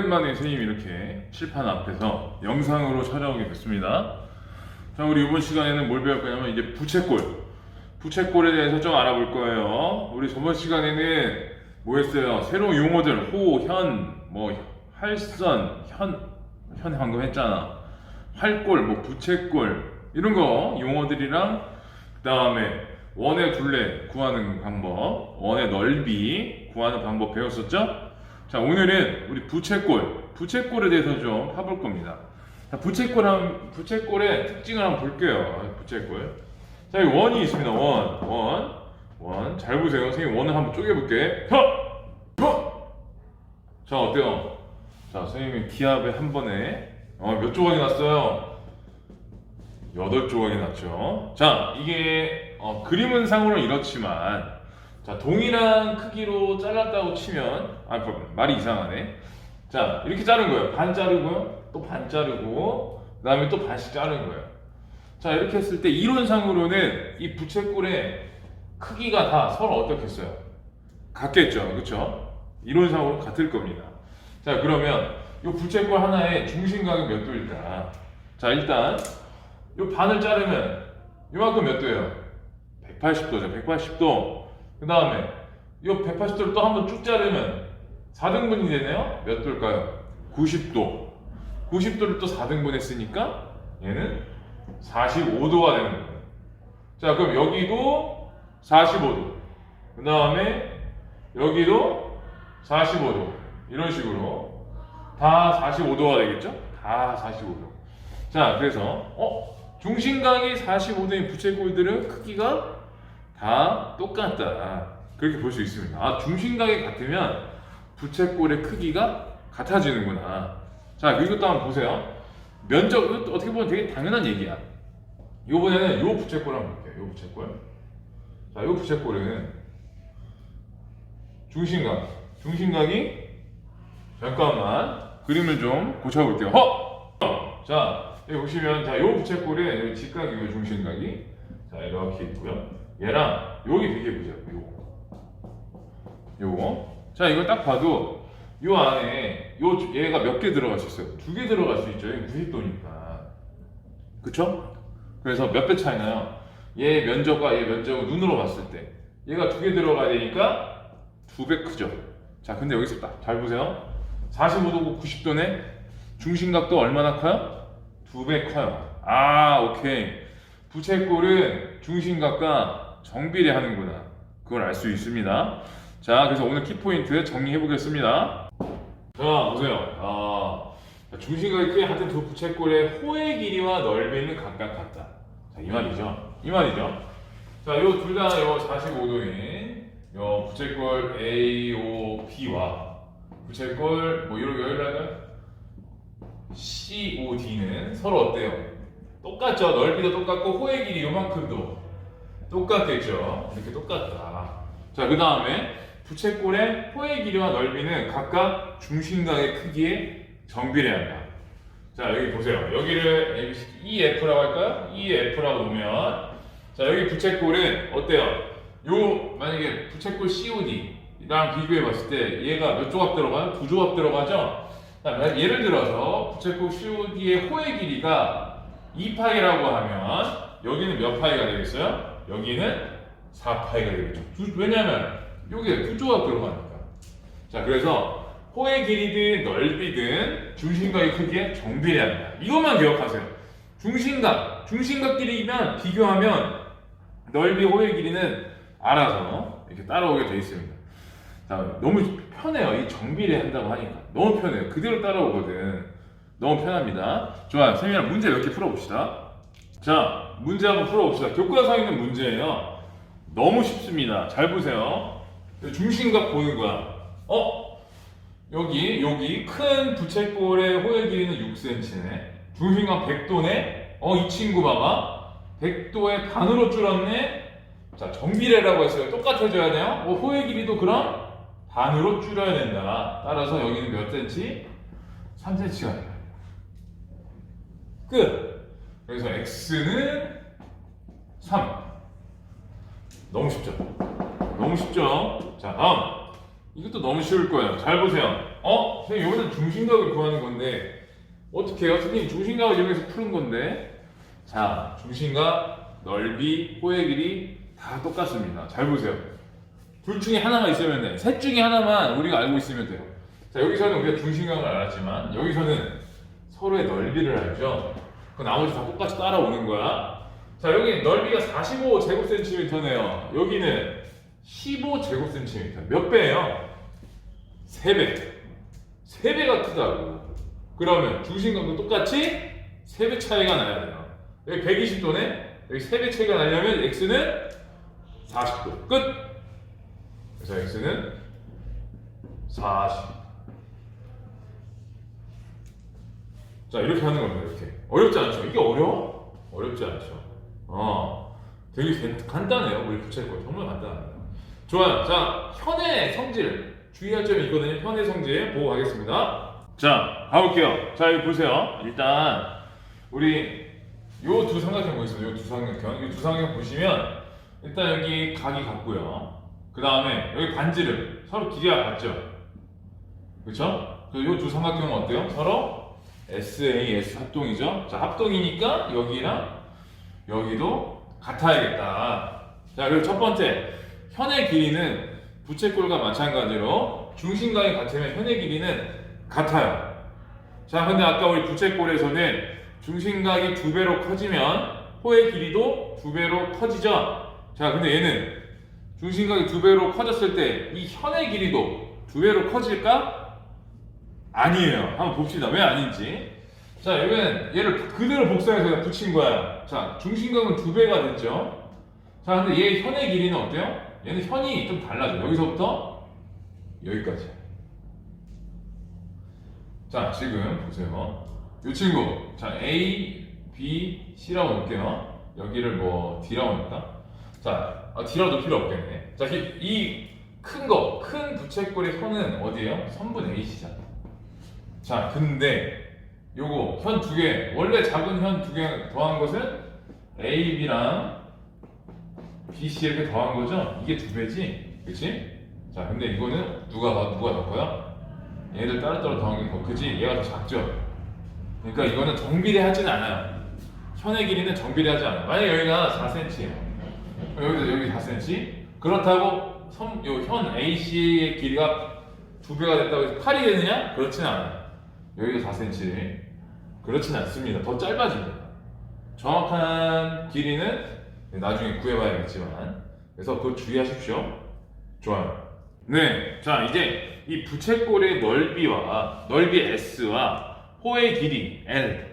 오랜만에 선생님이 이렇게 칠판 앞에서 영상으로 찾아오게 됐습니다. 자, 우리 이번 시간에는 뭘 배울 거냐면 이제 부채꼴. 부채꼴에 대해서 좀 알아볼 거예요. 우리 저번 시간에는 뭐 했어요? 새로운 용어들, 호, 현, 뭐, 활선, 현, 현 방금 했잖아. 활골, 뭐, 부채꼴, 이런 거 용어들이랑, 그 다음에 원의 둘레 구하는 방법, 원의 넓이 구하는 방법 배웠었죠? 자, 오늘은 우리 부채꼴, 부채꼴에 대해서 좀 파볼 겁니다. 자, 부채꼴 한, 부채꼴의 특징을 한번 볼게요. 부채꼴. 자, 여기 원이 있습니다. 원, 원, 원. 잘 보세요. 선생님 원을 한번 쪼개볼게. 혀! 혀! 자, 어때요? 자, 선생님이 기압에 한 번에, 어, 몇 조각이 났어요? 여덟 조각이 났죠. 자, 이게, 어, 그림은 상으로는 이렇지만, 자, 동일한 크기로 잘랐다고 치면, 아, 뭐, 말이 이상하네. 자, 이렇게 자른 거예요. 반 자르고요. 또 반 자르고, 그 다음에 또 반씩 자른 거예요. 자, 이렇게 했을 때 이론상으로는 이 부채꼴의 크기가 다 서로 어떻겠어요? 같겠죠. 그렇죠? 이론상으로 같을 겁니다. 자, 그러면 이 부채꼴 하나의 중심각은 몇 도일까? 자, 일단 이 반을 자르면 이만큼 몇 도예요? 180도죠. 180도. 그 다음에 이 180도를 또 한번 쭉 자르면 4등분이 되네요. 몇 도일까요? 90도. 90도를 또 4등분 했으니까 얘는 45도가 되는 거예요. 자, 그럼 여기도 45도. 그 다음에 여기도 45도. 이런 식으로 다 45도가 되겠죠? 다 45도. 자, 그래서 어 중심각이 45도인 부채꼴들은 크기가 다 똑같다. 그렇게 볼 수 있습니다. 아, 중심각이 같으면 부채꼴의 크기가 같아지는구나. 자, 이것도 한번 보세요. 면적, 어떻게 보면 되게 당연한 얘기야. 이번에는 요 부채꼴 한번 볼게요. 요 부채꼴. 자, 요 부채꼴은 중심각. 중심각이 잠깐만 그림을 좀 고쳐볼게요. 허! 자, 여기 보시면 자, 요 부채꼴에 여기 직각이고 중심각이 자 이렇게 있고요. 얘랑 여기 비교해 보세요. 요거. 요거. 자, 이거 딱 봐도 요 안에 요 두- 얘가 몇 개 들어갈 수 있어요? 두 개 들어갈 수 있죠. 얘 90도니까. 그쵸? 그래서 몇 배 차이나요? 얘 면적과 얘 면적을 눈으로 봤을 때 얘가 두 개 들어가야 되니까 두 배 크죠. 자, 근데 여기서 딱 잘 보세요. 45도고 90도네. 중심각도 얼마나 커요? 두 배 커요. 아, 오케이. 부채꼴은 중심각과 정비례 하는구나. 그걸 알 수 있습니다. 자, 그래서 오늘 키포인트 정리해 보겠습니다. 자, 보세요. 아, 중심각이 크게 같은 두 부채꼴의 호의 길이와 넓이는 각각 같다. 자, 이 말이죠. 이 말이죠. 자, 요 둘 다 요 45도인 요 부채꼴 AOB와 부채꼴 뭐 이런 여기다가 COD는 서로 어때요? 똑같죠. 넓이도 똑같고 호의 길이 요만큼도 똑같겠죠. 이렇게 똑같다. 자, 그 다음에 부채꼴의 호의 길이와 넓이는 각각 중심각의 크기에 정비례한다. 자, 여기 보세요. 여기를 EF라고 할까요? EF라고 놓으면 자, 여기 부채꼴은 어때요? 요 만약에 부채꼴 COD랑 비교해 봤을 때 얘가 몇 조각 들어가요? 두 조각 들어가죠? 자, 예를 들어서 부채꼴 COD의 호의 길이가 2파이라고 하면 여기는 몇 파이가 되겠어요? 여기는 4파이가 되겠죠. 두- 왜냐면 여기에 두 조각 들어가니까. 자, 그래서 호의 길이든 넓이든 중심각의 크기에 정비례한다. 이것만 기억하세요. 중심각, 중심각끼리면 비교하면 넓이, 호의 길이는 알아서 이렇게 따라오게 돼 있습니다. 자, 너무 편해요. 이 정비례 한다고 하니까. 너무 편해요. 그대로 따라오거든. 너무 편합니다. 좋아요. 선생님이랑 문제 몇 개 풀어봅시다. 자, 문제 한번 풀어봅시다. 교과서에 있는 문제예요. 너무 쉽습니다. 잘 보세요. 중심각 보는 거야. 어? 여기, 여기 큰 부채꼴의 호의 길이는 6cm네. 중심각 100도네. 어, 이 친구 봐봐. 100도의 반으로 줄었네. 자, 정비례라고 했어요. 똑같아져야 돼요. 어, 호의 길이도 그럼 반으로 줄여야 된다. 따라서 여기는 몇 cm? 3cm가 돼요. 끝. 그래서 x는 3. 너무 쉽죠? 너무 쉽죠? 자, 다음. 이것도 너무 쉬울 거예요. 잘 보세요. 어? 선생님 이거는 중심각을 구하는 건데 어떻게 해요? 선생님 중심각을 이용해서 푸는 건데 자 중심각, 넓이, 호의 길이 다 똑같습니다 잘 보세요 둘 중에 하나만 있으면 돼. 셋 중에 하나만 우리가 알고 있으면 돼요. 자, 여기서는 우리가 중심각을 알았지만, 여기서는 서로의 넓이를 알죠? 그 나머지 다 똑같이 따라오는 거야. 자, 여기 넓이가 45제곱센티미터네요. 여기는 15제곱센티미터. 몇 배예요? 3배. 3배가 크다고. 그러면 중심각도 똑같이 3배 차이가 나야 돼요. 여기 120도네? 여기 3배 차이가 나려면 x는 40도. 끝! 그래서 x는 40. 자 이렇게 하는 겁니다. 이렇게 어렵지 않죠? 이게 어려워? 어렵지 않죠. 어, 되게 간- 간단해요. 우리 부채꼴 정말 간단합니다. 좋아요. 자 현의 성질 주의할 점이 있거든요. 현의 성질 보고 가겠습니다. 자 가볼게요. 자 여기 보세요. 일단 우리 요 두 삼각형 보겠습니다. 요두 삼각형. 이 두 삼각형 보시면 일단 여기 각이 같고요. 그 다음에 여기 반지름 서로 길이가 같죠? 그렇죠? 그리고 이두 삼각형은 어때요? 서로 SAS 합동이죠? 자 합동이니까 여기랑 여기도 같아야겠다. 자 그리고 첫 번째 현의 길이는 부채꼴과 마찬가지로 중심각이 같으면 현의 길이는 같아요. 자 근데 아까 우리 부채꼴에서는 중심각이 두 배로 커지면 호의 길이도 두 배로 커지죠? 자 근데 얘는 중심각이 두 배로 커졌을 때 이 현의 길이도 두 배로 커질까? 아니에요. 한번 봅시다. 왜 아닌지. 자, 여기는 얘를 그대로 복사해서 붙인 거야. 자, 중심각은 두 배가 됐죠. 자, 근데 얘 현의 길이는 어때요? 얘는 현이 좀 달라져. 여기서부터 여기까지. 자, 지금 보세요. 이 친구. 자, A, B, C라고 놓을게요. 여기를 뭐 D라고 놓을까? 자, 아, D라도 필요 없겠네. 자, 이 큰 거, 큰 부채꼴의 현은 어디예요? 선분 A시잖아. 자, 근데 요거 현 두 개, 원래 작은 현 두 개 더한 것은 A, B랑 B, C 이렇게 더한 거죠? 이게 두 배지? 그치? 자, 근데 이거는 누가, 봐- 누가 더 커요? 얘들 따로따로 더한 게 더 크지? 얘가 더 작죠? 그러니까 이거는 정비례하지는 않아요. 현의 길이는 정비례하지 않아요. 만약 여기가 4cm예요. 여기도 여기 4cm. 그렇다고 선, 요현 AC의 길이가 두 배가 됐다고 해서 8이 되느냐? 그렇지는 않아요. 여기도 4cm. 그렇지는 않습니다. 더 짧아집니다. 정확한 길이는 나중에 구해봐야겠지만. 그래서 그거 주의하십시오. 좋아요. 네. 자, 이제 이 부채꼴의 넓이와, 넓이 S와 호의 길이 L,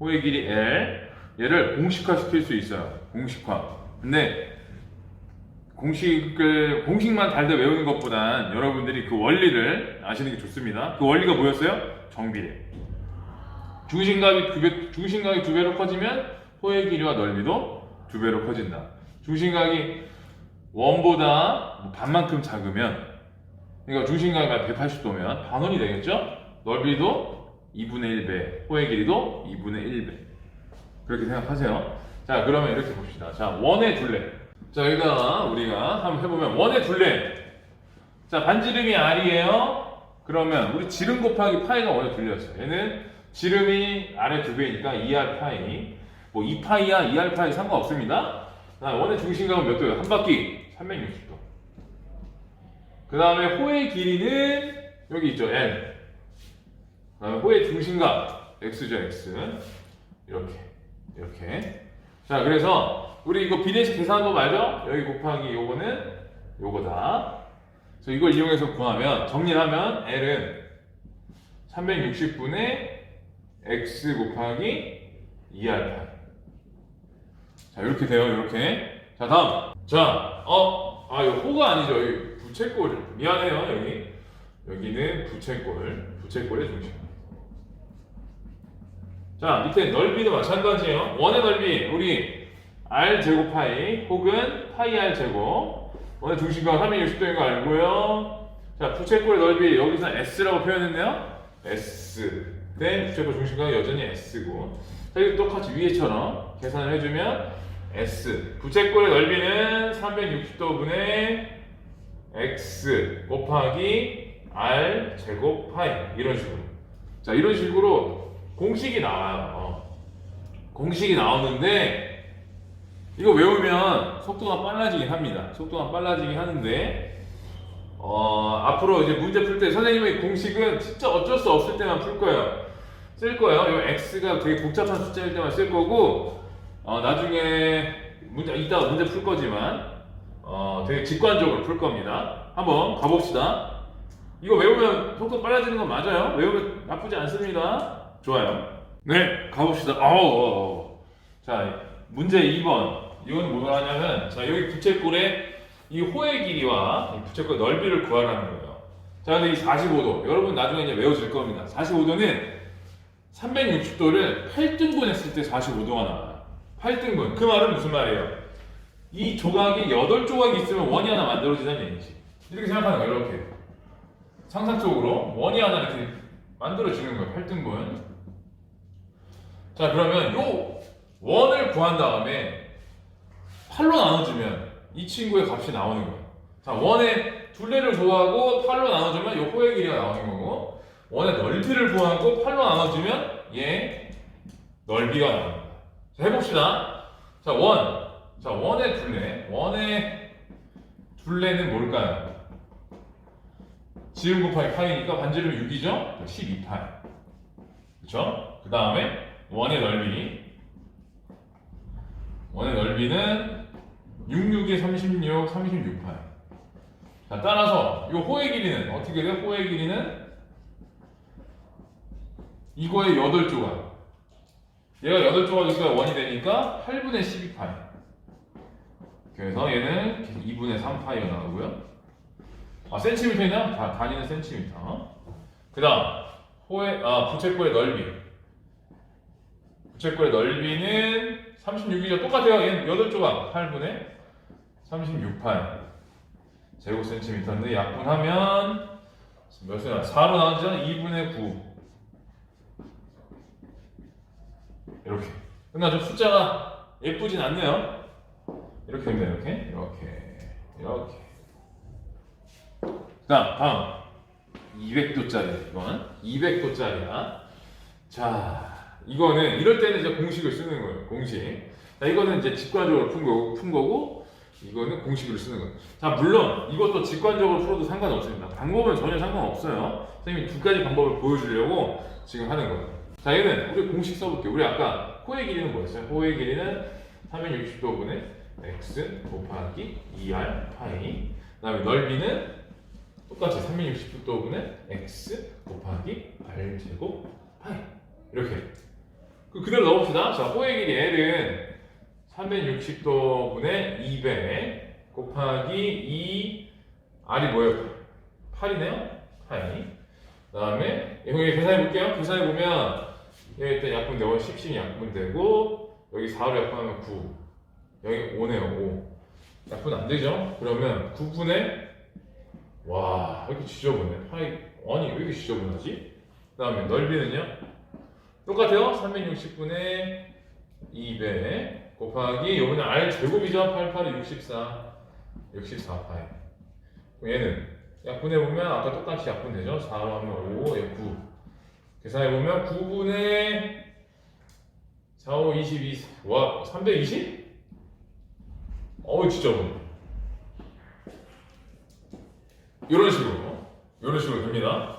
호의 길이 L, 얘를 공식화 시킬 수 있어요. 공식화. 근데 공식을 공식만 달달 외우는 것보단 여러분들이 그 원리를 아시는 게 좋습니다. 그 원리가 뭐였어요? 정비례. 중심각이 두 배, 중심각이 두 배로 커지면 호의 길이와 넓이도 두 배로 커진다. 중심각이 원보다 뭐 반만큼 작으면 그러니까 중심각이 180도면 반원이 되겠죠? 넓이도 2분의 1배, 호의 길이도 2분의 1배. 그렇게 생각하세요. 자, 그러면 이렇게 봅시다. 자, 원의 둘레. 자, 여기다가 우리가 한번 해보면 원의 둘레. 자, 반지름이 R이에요. 그러면 우리 지름 곱하기 파이가 원의 둘레였어요. 얘는 지름이 R의 두 배니까 2R 파이. 뭐 2파이야, 2R 파이 상관없습니다. 자, 원의 중심각은 몇 도예요? 한 바퀴 360도. 그 다음에 호의 길이는 여기 있죠, L. 그 다음에 호의 중심각, X죠, X. 이렇게, 이렇게. 자, 그래서 우리 이거 비례식 계산한 거 맞죠? 여기 곱하기 요거는 요거다. 그래서 이걸 이용해서 구하면 정리하면 L은 360분의 X 곱하기 2R 자, 이렇게 돼요, 이렇게. 자, 다음. 자, 어, 아, 이거 호가 아니죠. 여기 부채꼴. 미안해요, 여기. 여기는 부채꼴. 부채꼴의 중심. 자, 밑에 넓이도 마찬가지예요. 원의 넓이, 우리 r 제곱 파이 혹은 파이 r 제곱. 원의 중심과 360도인 거 알고요. 자, 부채꼴의 넓이 여기서 s라고 표현했네요. s. 네, 부채꼴 중심과 여전히 s고. 자, 이거 똑같이 위에처럼 계산을 해주면 s. 부채꼴의 넓이는 360도분의 x 곱하기 r 제곱 파이 이런 식으로. 자 이런 식으로 공식이 나와요. 공식이 나오는데 이거 외우면 속도가 빨라지긴 합니다. 속도가 빨라지긴 하는데 어, 앞으로 이제 문제 풀 때 선생님의 공식은 진짜 어쩔 수 없을 때만 풀 거예요. 쓸 거예요. 이 x가 되게 복잡한 숫자일 때만 쓸 거고 어, 나중에 문제 이따가 문제 풀 거지만 어, 되게 직관적으로 풀 겁니다. 한번 가봅시다. 이거 외우면 속도 빨라지는 건 맞아요. 외우면 나쁘지 않습니다. 좋아요. 네, 가봅시다. 아우. 자, 문제 2번. 이건 뭐가 하냐면, 자, 여기 부채꼴에 이 호의 길이와 이 부채꼴 넓이를 구하라는 거예요. 자, 근데 이 45도. 여러분 나중에 이제 외워질 겁니다. 45도는 360도를 8등분 했을 때 45도가 나와요. 8등분. 그 말은 무슨 말이에요? 이 조각이 8조각이 있으면 원이 하나 만들어지는 얘기지. 이렇게 생각하는 거예요, 이렇게. 상상적으로 원이 하나 이렇게 만들어지는 거예요, 8등분. 자, 그러면 요 원을 구한 다음에 8로 나눠주면 이 친구의 값이 나오는 거예요. 자, 원의 둘레를 구하고 8로 나눠주면 요 호의 길이가 나오는 거고, 원의 넓이를 구하고 8로 나눠주면 얘 넓이가 거예요. 자, 해봅시다. 자, 원. 자, 원의 둘레. 원의 둘레는 뭘까요? 지름 곱하기 파이니까 반지름이 6이죠? 12파이. 그쵸? 그 다음에 원의 넓이. 원의 넓이는 66에 36, 36파이. 자, 따라서 이 호의 길이는 어떻게 돼요? 호의 길이는 이거의 8조각. 얘가 8조각 있어야 원이 되니까 8분의 12파이. 그래서 얘는 2분의 3파이가 나오고요. 아, 센티미터냐? 다, 단위는 센티미터. 그 다음, 호의, 아, 부채꼴의 넓이. 부채꼴의 넓이는 36이죠. 똑같아요. 얘는 8조각. 8분의 36파이. 제곱 센티미터인데 약분하면 몇 세나? 4로 나오잖아. 2분의 9. 이렇게. 끝나죠? 숫자가 예쁘진 않네요. 이렇게 됩니다. 이렇게. 이렇게. 이렇게. 그 다음, 다음. 200도짜리, 이건. 200도짜리야. 자, 이거는, 이럴 때는 이제 공식을 쓰는 거예요. 공식. 자, 이거는 이제 직관적으로 푼 거고, 푼 거고, 이거는 공식으로 쓰는 거예요. 자, 물론, 이것도 직관적으로 풀어도 상관없습니다. 방법은 전혀 상관없어요. 선생님이 두 가지 방법을 보여주려고 지금 하는 거예요. 자, 얘는 우리 공식 써볼게요. 우리 아까 호의 길이는 뭐였어요? 호의 길이는 360도 분의 x 곱하기 2r 파이. 그 다음에 넓이는 똑같이 360도 분의 x 곱하기 r 제곱 파이 이렇게 그 그대로 넣어봅시다. 자, 호의 길이 L은 360도 분의 200 곱하기 2 R이 뭐예요? 8이네요? 8이 그 다음에 여기 계산해 볼게요. 계산해 보면 여기 일단 약분되고 10, 10이 약분되고 여기 4로 약분하면 9 여기 5네요 5 약분 안 되죠? 그러면 9분의 와, 왜 이렇게 지저분해? 파이, 아니, 왜 이렇게 지저분하지? 그 다음에 넓이는요? 똑같아요. 360분의 200 곱하기, 요번에 R 제곱이죠? 88이 64. 64파이. 얘는 약분해보면 아까 똑같이 약분되죠? 4로 하면 5, 얘 9. 계산해보면 9분의 4, 5, 22. 와, 320? 어우, 지저분해. 이런 식으로 이런 식으로 됩니다.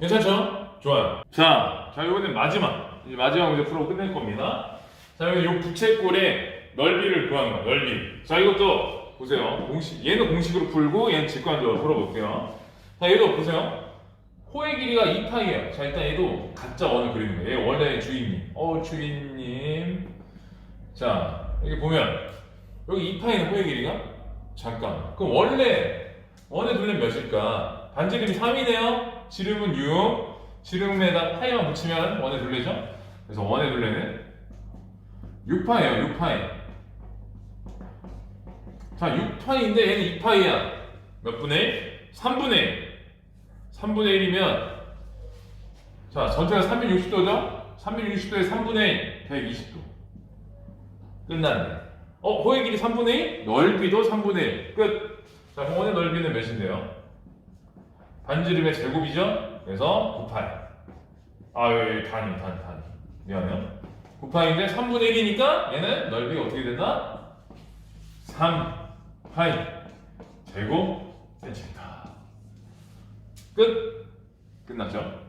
괜찮죠? 좋아요. 자, 자 이번엔 마지막 이제 마지막 문제 풀어 끝낼 겁니다. 자, 여기 요 부채꼴의 넓이를 구하는 거 넓이. 자, 이것도 보세요. 공식 얘는 공식으로 풀고 얘는 직관적으로 풀어볼게요. 자, 얘도 보세요. 호의 길이가 2파이에요. 자, 일단 얘도 가짜 원을 그리는 거예요. 얘 원래 주인님. 어, 주인님. 자, 여기 보면 여기 2파이는 호의 길이가 잠깐. 그럼 원래 원의 둘레는 몇일까? 반지름이 3이네요. 지름은 6. 지름에다 파이만 붙이면 원의 둘레죠? 그래서 원의 둘레는 6파이에요. 6파이. 자, 6파이인데 얘는 2파이야. 몇 분의 1? 3분의 1. 3분의 1이면 자, 전체가 360도죠? 360도에 3분의 1, 120도. 끝났네. 어, 호의 길이 3분의 1? 넓이도 3분의 1. 끝. 자, 공원의 넓이는 몇인데요? 반지름의 제곱이죠? 그래서 9파이. 아, 여기 단위, 단, 단위. 미안해요. 9파이인데 3분의 1이니까 얘는 넓이가 어떻게 된다? 3파이 제곱 센티미터. 끝. 끝났죠?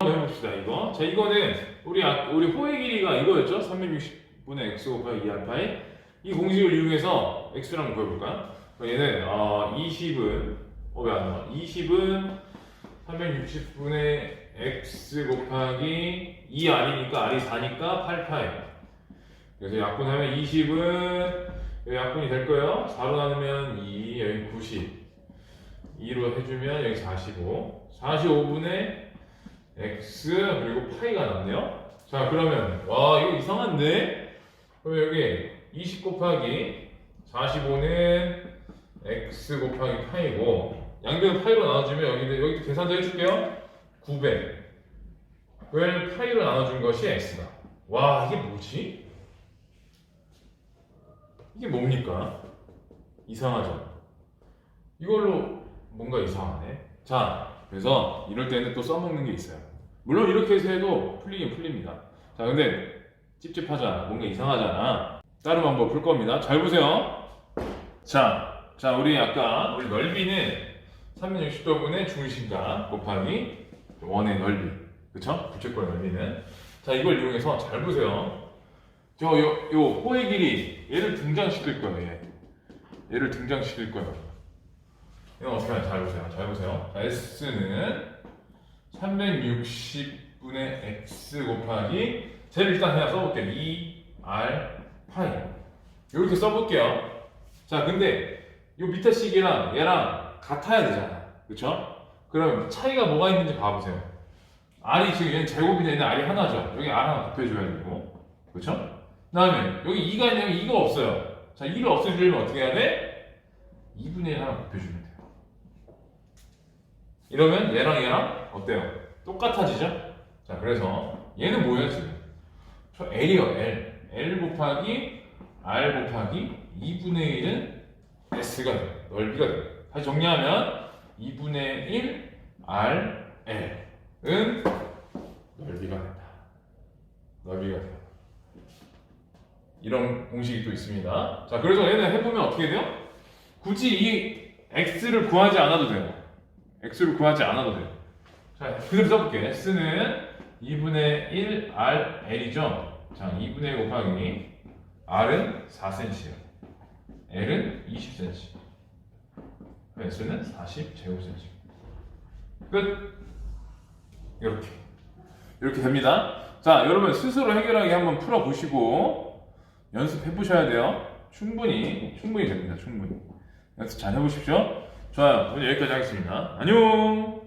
한번 해봅시다 이거. 자 이거는 우리 아, 우리 호의 길이가 이거였죠? 360분의 x 곱하기 2알파이. 이 공식을 이용해서 x를 한번 구해볼까요? 얘는 어, 20은 어 왜 안 나와? 20은 360분의 x 곱하기 2 r이니까 r이 4니까 8파이. 그래서 약분하면 20은 여기 약분이 될 거예요. 4로 나누면 2, 여기 90. 2로 해주면 여기 45. 45분의 x 그리고 파이가 남네요. 자 그러면 와 이거 이상한데? 그럼 여기 20 곱하기 45는 x 곱하기 파이고 양변 파이로 나눠주면 여기 여기 계산도 해줄게요. 900을 파이로 나눠준 것이 x다. 와 이게 뭐지? 이게 뭡니까? 이상하죠? 이걸로 뭔가 이상하네. 자, 그래서 이럴 때는 또 써먹는 게 있어요. 물론 이렇게 해서 해도 풀리긴 풀립니다. 자, 근데 찝찝하잖아. 뭔가 이상하잖아. 다른 방법 풀 겁니다. 잘 보세요. 자, 자, 우리 아까 우리 넓이는 360도분의 중심각 곱하기 원의 넓이. 그쵸? 부채꼴 넓이는. 자, 이걸 이용해서 잘 보세요. 저, 요, 요, 호의 길이, 얘를 등장시킬 거예요, 얘. 얘를 등장시킬 거예요. 이건 어떻게 하냐, 잘 보세요. 잘 보세요. 자, S는 360분의 X 곱하기, 쟤를 일단 그냥 써볼게요. 2R 파이. 이렇게 써볼게요. 자, 근데 요 밑에 식이랑 얘랑 같아야 되잖아. 그쵸? 그럼 차이가 뭐가 있는지 봐보세요. R이 지금 얘는 제곱인데 얘는 R이 하나죠. 여기 R 하나 곱해줘야 되고. 그쵸? 그 다음에 여기 2가 있냐면 2가 없어요. 자, 2를 없애주려면 어떻게 해야 돼? 2분의 1 하나 곱해주면 돼요. 이러면 얘랑 얘랑 어때요? 똑같아지죠? 자, 그래서 얘는 뭐예요, 지금? 저 L이요, L. L 곱하기 R 곱하기 2분의 1은 S가 돼요. 넓이가 돼요. 다시 정리하면 2분의 1 R, L은 넓이가 된다. 넓이가 돼요. 이런 공식이 또 있습니다. 자, 그래서 얘는 해보면 어떻게 돼요? 굳이 이 x를 구하지 않아도 돼요. x를 구하지 않아도 돼요. 자, 그대로 써볼게요. x는 2분의 1 r l이죠. 자, 2분의 1 곱하기 r은 4cm요. l은 20cm. X는 40 제곱cm. 끝. 이렇게. 이렇게 됩니다. 자, 여러분 스스로 해결하기 한번 풀어보시고 연습해 보셔야 돼요. 충분히, 충분히 됩니다. 충분히. 연습 잘 해보십시오. 좋아요. 오늘 여기까지 하겠습니다. 안녕!